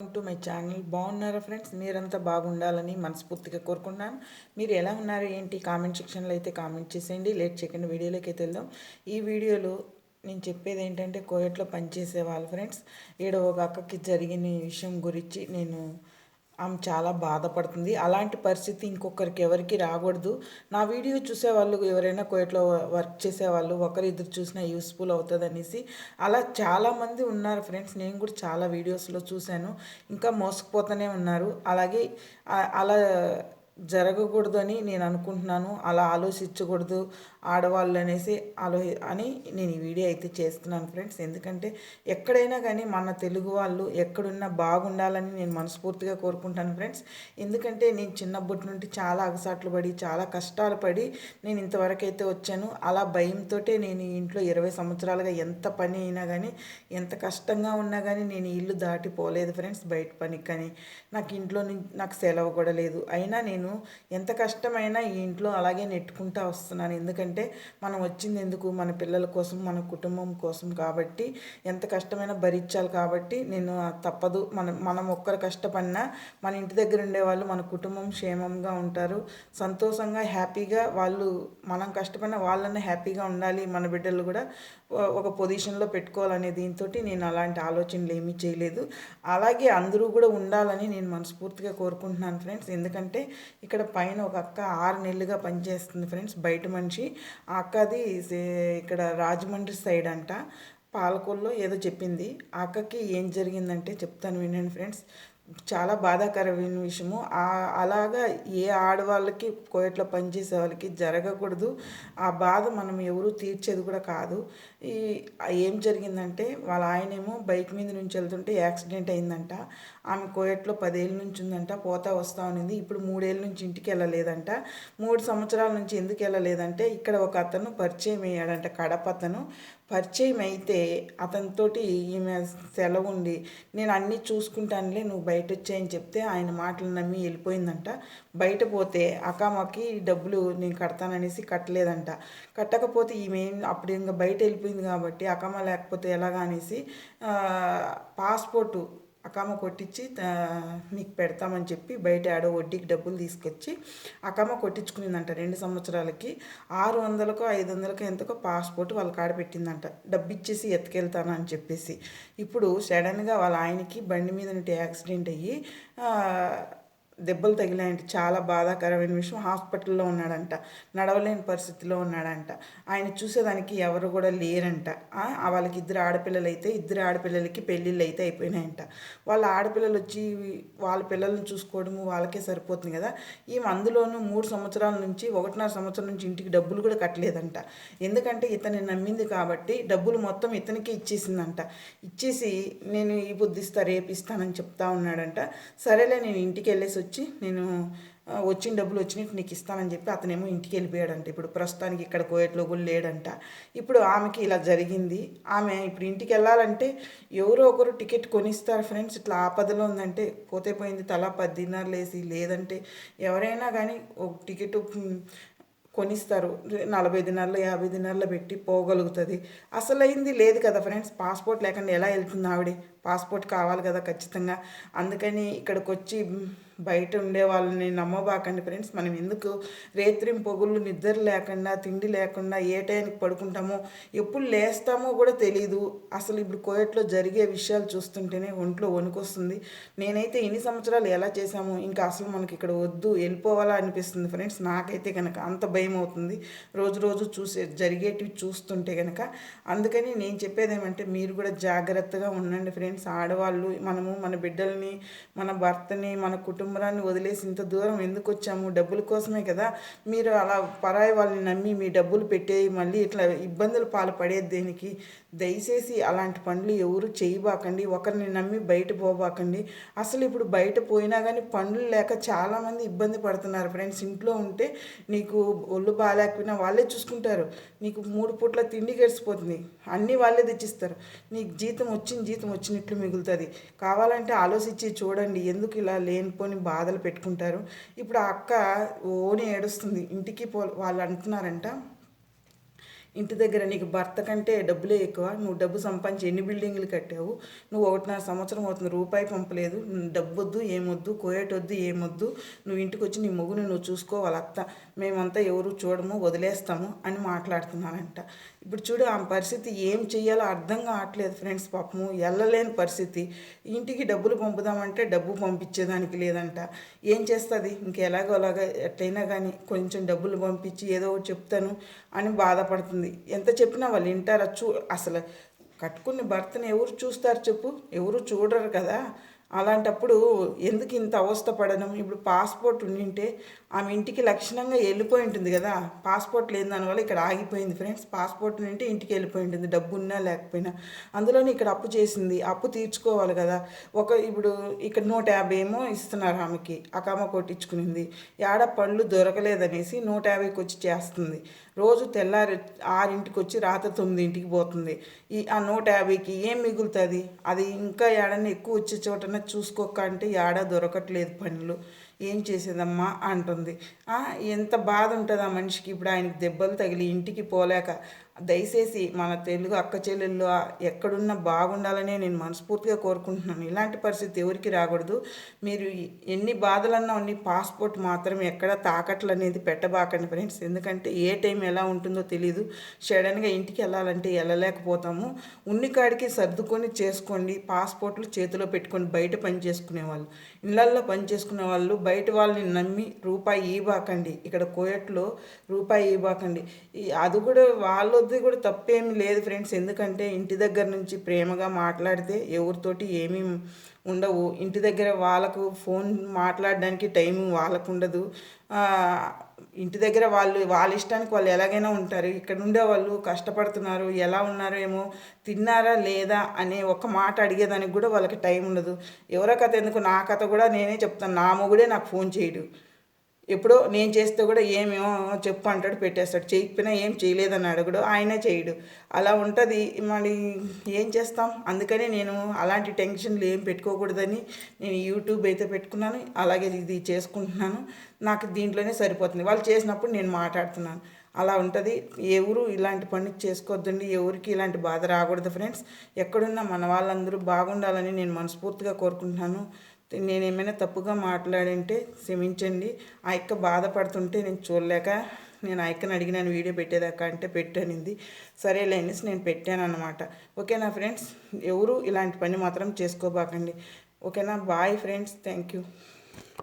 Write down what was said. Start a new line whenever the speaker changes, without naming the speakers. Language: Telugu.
వెల్కమ్ టు మై ఛానల్ బాగున్నారా ఫ్రెండ్స్ మీరంతా బాగుండాలని మనస్ఫూర్తిగా కోరుకుంటున్నాను మీరు ఎలా ఉన్నారు ఏంటి? కామెంట్ సెక్షన్లో అయితే కామెంట్ చేసేయండి. లేట్ చేయకండి వీడియోలోకి అయితే వెళ్దాం. ఈ వీడియోలో నేను చెప్పేది ఏంటంటే కోయట్లో పనిచేసే వాళ్ళు ఫ్రెండ్స్ ఈడ ఒక అక్కకి జరిగిన విషయం గురించి నేను ఆమె చాలా బాధపడుతుంది. అలాంటి పరిస్థితి ఇంకొకరికి ఎవరికి రాకూడదు. నా వీడియో చూసేవాళ్ళు ఎవరైనా కోయట్లో వర్క్ చేసేవాళ్ళు ఒకరిద్దరు చూసినా యూస్ఫుల్ అవుతుంది అనేసి అలా చాలామంది ఉన్నారు ఫ్రెండ్స్. నేను కూడా చాలా వీడియోస్లో చూశాను. ఇంకా మోసకపోతూనే ఉన్నారు. అలాగే అలా జరగకూడదని నేను అనుకుంటున్నాను. అలా ఆలోచించకూడదు. ఆడవాళ్ళు అనేసి ఆలో అని నేను ఈ వీడియో అయితే చేస్తున్నాను ఫ్రెండ్స్. ఎందుకంటే ఎక్కడైనా కానీ మన తెలుగు వాళ్ళు ఎక్కడున్నా బాగుండాలని నేను మనస్ఫూర్తిగా కోరుకుంటాను ఫ్రెండ్స్. ఎందుకంటే నేను చిన్నప్పటి నుండి చాలా అగసాట్లు పడి చాలా కష్టాలు పడి నేను ఇంతవరకు అయితే వచ్చాను. అలా భయంతో నేను ఇంట్లో ఇరవై సంవత్సరాలుగా ఎంత పని అయినా కానీ ఎంత కష్టంగా ఉన్నా కానీ నేను ఇల్లు దాటిపోలేదు ఫ్రెండ్స్. బయట పనికి కానీ నాకు ఇంట్లో నాకు సెలవు కూడా లేదు. అయినా నేను ఎంత కష్టమైనా ఈ ఇంట్లో అలాగే నెట్టుకుంటా వస్తున్నాను. ఎందుకంటే మనం వచ్చింది ఎందుకు? మన పిల్లల కోసం మన కుటుంబం కోసం కాబట్టి ఎంత కష్టమైనా భరించాలి కాబట్టి నేను తప్పదు. మనం మనం ఒక్కరు కష్టపడినా మన ఇంటి దగ్గర ఉండే వాళ్ళు మన కుటుంబం క్షేమంగా ఉంటారు. సంతోషంగా హ్యాపీగా వాళ్ళు మనం కష్టపడిన వాళ్ళని హ్యాపీగా ఉండాలి. మన బిడ్డలు కూడా ఒక పొజిషన్లో పెట్టుకోవాలనే దీంతో నేను అలాంటి ఆలోచనలు ఏమీ చేయలేదు. అలాగే అందరూ కూడా ఉండాలని నేను మనస్ఫూర్తిగా కోరుకుంటున్నాను ఫ్రెండ్స్. ఎందుకంటే ఇక్కడ పైన ఒక అక్క ఆరు నెలలుగా పనిచేస్తుంది ఫ్రెండ్స్. బయట మనిషి. ఆ అక్కది ఇక్కడ రాజమండ్రి సైడ్ అంట. పాలకొల్లో ఏదో చెప్పింది. ఆ అక్కకి ఏం జరిగిందంటే చెప్తాను వినండి ఫ్రెండ్స్. చాలా బాధాకరమైన విషయము. అలాగా ఏ ఆడవాళ్ళకి కోయట్లో పనిచేసే వాళ్ళకి జరగకూడదు. ఆ బాధ మనం ఎవరు తీర్చేది కూడా కాదు. ఈ ఏం జరిగిందంటే వాళ్ళ ఆయనేమో బైక్ మీద నుంచి వెళ్తుంటే యాక్సిడెంట్ అయిందంట. ఆమె కోయట్లో పదేళ్ళ నుంచి ఉందంట పోతా వస్తా ఉన్నింది. ఇప్పుడు మూడేళ్ళ నుంచి ఇంటికి వెళ్ళలేదంట. మూడు సంవత్సరాల నుంచి ఎందుకు వెళ్ళలేదంటే ఇక్కడ ఒక అతను పరిచయం అయ్యాడంట కడప అతను. పరిచయం అయితే అతనితోటి ఈమె సెలవు ఉండి నేను అన్నీ చూసుకుంటానులే నువ్వు బయట వచ్చాయని చెప్తే ఆయన మాటలు నమ్మి వెళ్ళిపోయిందంట. బయట పోతే అకామకి డబ్బులు నేను కడతాననేసి కట్టలేదంట. కట్టకపోతే ఈమె అప్పుడు ఇంకా బయట వెళ్ళిపోయింది కాబట్టి అకామ లేకపోతే ఎలాగా అనేసి పాస్పోర్టు అకామ కొట్టించి మీకు పెడతామని చెప్పి బయట ఆడో వడ్డీకి డబ్బులు తీసుకొచ్చి అకామ కొట్టించుకునిందంట రెండు సంవత్సరాలకి. ఆరు వందలకు ఐదు వందలకు ఎంతకో పాస్పోర్ట్ వాళ్ళ కాడ పెట్టిందంట. డబ్బు ఇచ్చేసి ఎత్తుకెళ్తాను అని చెప్పేసి. ఇప్పుడు సడన్గా వాళ్ళ ఆయనకి బండి మీద యాక్సిడెంట్ అయ్యి దెబ్బలు తగిలాయంట చాలా బాధాకరమైన విషయం. హాస్పిటల్లో ఉన్నాడంట. నడవలేని పరిస్థితిలో ఉన్నాడంట. ఆయన చూసేదానికి ఎవరు కూడా లేరంట. వాళ్ళకి ఇద్దరు ఆడపిల్లలు అయితే ఇద్దరు ఆడపిల్లలకి పెళ్ళిళ్ళు అయితే అయిపోయినాయంట. వాళ్ళ ఆడపిల్లలు వచ్చి వాళ్ళ పిల్లల్ని చూసుకోవడము వాళ్ళకే సరిపోతుంది కదా. ఈ అందులోనూ మూడు సంవత్సరాల నుంచి ఒకటిన్నర సంవత్సరం నుంచి ఇంటికి డబ్బులు కూడా కట్టలేదంట. ఎందుకంటే ఇతన్ని నమ్మింది కాబట్టి డబ్బులు మొత్తం ఇతనికి ఇచ్చేసిందంట. ఇచ్చేసి నేను ఈ బుద్ధిస్తా రేపిస్తానని చెప్తా ఉన్నాడంట. సరేలే నేను ఇంటికి వెళ్ళేసి వచ్చి నేను వచ్చిన డబ్బులు వచ్చినట్టు నీకు ఇస్తానని చెప్పి అతనేమో ఇంటికి వెళ్ళిపోయాడంట. ఇప్పుడు ప్రస్తుతానికి ఇక్కడ కోయట్లో కూడా లేడంట. ఇప్పుడు ఆమెకి ఇలా జరిగింది. ఆమె ఇప్పుడు ఇంటికి వెళ్ళాలంటే ఎవరో ఒకరు టికెట్ కొనిస్తారు ఫ్రెండ్స్. ఇట్లా ఆపదలో ఉందంటే పోతే పోయింది తలా పది వేసి లేదంటే ఎవరైనా కానీ ఒక టికెట్ కొనిస్తారు. నలభై దినాల్లో యాభై దినాల్లో పెట్టి పోగలుగుతుంది. అసలైంది లేదు కదా ఫ్రెండ్స్. పాస్పోర్ట్ లేకుండా ఎలా వెళ్తుంది ఆవిడ? పాస్పోర్ట్ కావాలి కదా ఖచ్చితంగా. అందుకని ఇక్కడికి వచ్చి బయట ఉండే వాళ్ళని నమ్మబాకండి ఫ్రెండ్స్. మనం ఎందుకు రేత్రిం పొగుళ్ళు నిద్ర లేకుండా తిండి లేకుండా ఏ టైంకి పడుకుంటామో ఎప్పుడు లేస్తామో కూడా తెలియదు అసలు ఇప్పుడు కోయట్లో జరిగే విషయాలు చూస్తుంటేనే ఒంట్లో వణుకొస్తుంది. నేనైతే ఇన్ని సంవత్సరాలు ఎలా చేశాము ఇంకా అసలు మనకి ఇక్కడ వద్దు వెళ్ళిపోవాలా అనిపిస్తుంది ఫ్రెండ్స్. నాకైతే కనుక అంత భయం అవుతుంది. రోజు రోజు చూసే జరిగేటివి చూస్తుంటే కనుక అందుకని నేను చెప్పేది ఏమంటే మీరు కూడా జాగ్రత్తగా ఉండండి ఫ్రెండ్స్. ఆడవాళ్ళు మనము మన బిడ్డల్ని మన భర్తని మన కుటుంబం కుటుంబాన్ని వదిలేసి ఇంత దూరం ఎందుకు వచ్చాము? డబ్బుల కోసమే కదా. మీరు అలా పరాయి వాళ్ళని నమ్మి మీ డబ్బులు పెట్టే మళ్ళీ ఇట్లా ఇబ్బందులు పాలు పడేది దేనికి? దయచేసి అలాంటి పనులు ఎవరు చేయబాకండి. ఒకరిని నమ్మి బయట పోబాకండి. అసలు ఇప్పుడు బయట పోయినా కానీ పనులు లేక చాలామంది ఇబ్బంది పడుతున్నారు ఫ్రెండ్స్. ఇంట్లో ఉంటే నీకు ఒళ్ళు బాగాలేకపోయినా వాళ్ళే చూసుకుంటారు. నీకు మూడు పూట్ల తిండి గడిచిపోతుంది. అన్నీ వాళ్ళే తెచ్చిస్తారు. నీకు జీతం వచ్చిన జీతం వచ్చినట్లు మిగులుతుంది. కావాలంటే ఆలోచించి చూడండి. ఎందుకు ఇలా లేనిపోని బాధలు పెట్టుకుంటారు. ఇప్పుడు ఆ అక్క ఓని ఏడుస్తుంది ఇంటికి పో వాళ్ళు అంటున్నారంట. ఇంటి దగ్గర నీకు భర్త కంటే డబ్బులే ఎక్కువ నువ్వు డబ్బు సంపాదించి ఎన్ని బిల్డింగ్లు కట్టావు నువ్వు ఒకటిన్నర సంవత్సరం అవుతుంది రూపాయి పంపలేదు డబ్బు వద్దు ఏమొద్దు కోయట్ వద్దు ఏమొద్దు నువ్వు ఇంటికి వచ్చి నీ మొగుని నువ్వు చూసుకోవాలి అత్త మేమంతా ఎవరు చూడము వదిలేస్తాము అని మాట్లాడుతున్నానంట. ఇప్పుడు చూడు ఆ పరిస్థితి ఏం చేయాలో అర్థం కావట్లేదు ఫ్రెండ్స్ పాపము వెళ్ళలేని పరిస్థితి. ఇంటికి డబ్బులు పంపుదామంటే డబ్బు పంపించేదానికి లేదంట. ఏం చేస్తుంది? ఇంకెలాగో అలాగా ఎట్లయినా కానీ కొంచెం డబ్బులు పంపించి ఏదో ఒకటి చెప్తాను అని బాధపడుతుంది. ఎంత చెప్పినా వాళ్ళు వింటారా? చూ అసలు కట్టుకున్న భర్తను ఎవరు చూస్తారు చెప్పు? ఎవరు చూడరు కదా. అలాంటప్పుడు ఎందుకు ఇంత అవస్థ పడడం ఇప్పుడు పాస్పోర్ట్ ఉండింటే ఆమె ఇంటికి లక్షణంగా వెళ్ళిపోయి ఉంటుంది కదా. పాస్పోర్ట్ లేని దానివల్ల ఇక్కడ ఆగిపోయింది ఫ్రెండ్స్. పాస్పోర్ట్ ఉంటే ఇంటికి వెళ్ళిపోయి ఉంటుంది. డబ్బు ఉన్నా లేకపోయినా. అందులోనే ఇక్కడ అప్పు చేసింది. అప్పు తీర్చుకోవాలి కదా. ఒక ఇప్పుడు ఇక్కడ నూట యాభై ఏమో ఇస్తున్నారు ఆమెకి. అకామ కొట్టించుకునింది. ఏడ పళ్ళు దొరకలేదనేసి నూట యాభైకి వచ్చి చేస్తుంది. రోజు తెల్లారి ఆరింటికి వచ్చి రాత్రి తొమ్మిదింటికి పోతుంది. ఈ ఆ నూట యాభైకి ఏం మిగులుతుంది? అది ఇంకా ఏడన్నా ఎక్కువ వచ్చే చోటన చూసుకోక అంటే ఏడ దొరకట్లేదు పనులు. ఏం చేసేదమ్మా? అంటుంది. ఎంత బాధ ఉంటుంది ఆ మనిషికి. ఇప్పుడు ఆయనకి దెబ్బలు తగిలి ఇంటికి పోలేక దయచేసి మన తెలుగు అక్క చెల్లెళ్ళు ఎక్కడున్నా బాగుండాలనే నేను మనస్ఫూర్తిగా కోరుకుంటున్నాను. ఇలాంటి పరిస్థితి ఎవరికి రాకూడదు. మీరు ఎన్ని బాధలన్నా ఉన్ని పాస్పోర్ట్ మాత్రం ఎక్కడ తాకట్లు అనేది పెట్టబాకండి ఫ్రెండ్స్. ఎందుకంటే ఏ టైం ఎలా ఉంటుందో తెలియదు సడన్గా ఇంటికి వెళ్ళాలంటే వెళ్ళలేకపోతాము. ఉన్ని కాడికి సర్దుకొని చేసుకోండి. పాస్పోర్ట్లు చేతిలో పెట్టుకొని బయట పని చేసుకునే వాళ్ళు. ఇళ్ళల్లో పని చేసుకునే వాళ్ళు బయట వాళ్ళని నమ్మి రూపాయి ఇవ్వకండి. ఇక్కడ కోయట్లో రూపాయి ఇవ్వకండి. అది కూడా వాళ్ళు వాళ్ళది కూడా తప్పేమీ లేదు ఫ్రెండ్స్. ఎందుకంటే ఇంటి దగ్గర నుంచి ప్రేమగా మాట్లాడితే ఎవరితోటి ఏమీ ఉండవు. ఇంటి దగ్గర వాళ్ళకు ఫోన్ మాట్లాడడానికి టైం వాళ్ళకు ఉండదు. ఇంటి దగ్గర వాళ్ళు వాళ్ళ ఇష్టానికి వాళ్ళు ఎలాగైనా ఉంటారు. ఇక్కడ ఉండే వాళ్ళు కష్టపడుతున్నారు. ఎలా ఉన్నారో ఏమో తిన్నారా లేదా అనే ఒక మాట అడిగేదానికి కూడా వాళ్ళకి టైం ఉండదు. ఎవరో కథ ఎందుకు? నా కథ కూడా నేనే చెప్తాను. నా మొగుడే నాకు ఫోన్ చేయడు. ఎప్పుడో నేను చేస్తే కూడా ఏమేమో చెప్పు అంటాడు పెట్టేస్తాడు. చేయకపోయినా ఏం చేయలేదని అడగడు ఆయనే చేయడు. అలా ఉంటుంది. మరి ఏం చేస్తాం? అందుకని నేను అలాంటి టెన్షన్లు ఏం పెట్టుకోకూడదని నేను యూట్యూబ్ అయితే పెట్టుకున్నాను. అలాగే ఇది చేసుకుంటున్నాను. నాకు దీంట్లోనే సరిపోతుంది. వాళ్ళు చేసినప్పుడు నేను మాట్లాడుతున్నాను. అలా ఉంటుంది. ఎవరు ఇలాంటి పని చేసుకోవద్దండి. ఎవరికి ఇలాంటి బాధ రాకూడదు ఫ్రెండ్స్. ఎక్కడున్నా మన వాళ్ళందరూ బాగుండాలని నేను మనస్ఫూర్తిగా కోరుకుంటున్నాను. నేనేమైనా తప్పుగా మాట్లాడింటే క్షమించండి. ఆ యొక్క బాధపడుతుంటే నేను చూడలేక నేను ఆయక్కని అడిగినాను వీడియో పెట్టేదాకా అంటే పెట్టానింది. సరే లేనిసి నేను పెట్టాను అనమాట ఓకేనా ఫ్రెండ్స్? ఎవరు ఇలాంటి పని మాత్రం చేసుకోబాకండి. ఓకేనా? Bye friends. Thank you.